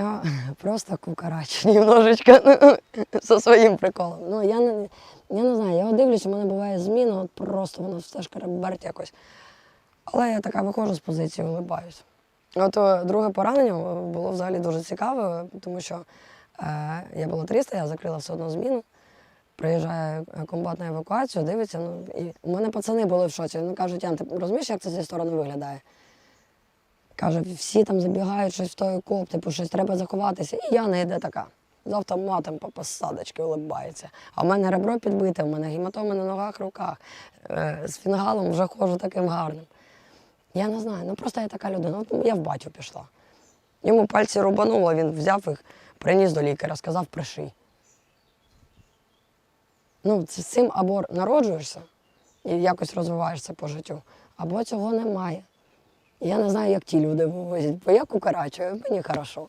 Я просто кукарач немножечко ну, зі своїм приколом. Ну, я не, я не знаю, я дивлюсь, у мене буває зміна, от просто воно все ж шкараберть якось. Але я така виходжу з позиції, улибаюсь. От е, друге поранення було взагалі дуже цікаве, тому що е, я була 300, я закрила все одно зміну. Приїжджає е, комбат на евакуацію, дивиться. Ну, і у мене пацани були в шоці. Вони кажуть, Ян, ти розумієш, як це зі сторони виглядає? Каже, всі там забігають щось в той окоп, типу, щось треба заховатися. І я не йде така. З автоматом по посадочки улибається. А в мене ребро підбите, в мене гематоми на ногах, руках. Е, з фінгалом вже ходжу таким гарним. Я не знаю, ну просто я така людина. Я в батю пішла. Йому пальці рубануло, він взяв їх, приніс до лікаря, сказав, приший. Ну, з цим або народжуєшся і якось розвиваєшся по життю, або цього немає. Я не знаю, як ті люди вивозять, бо я кукарачую, мені хорошо.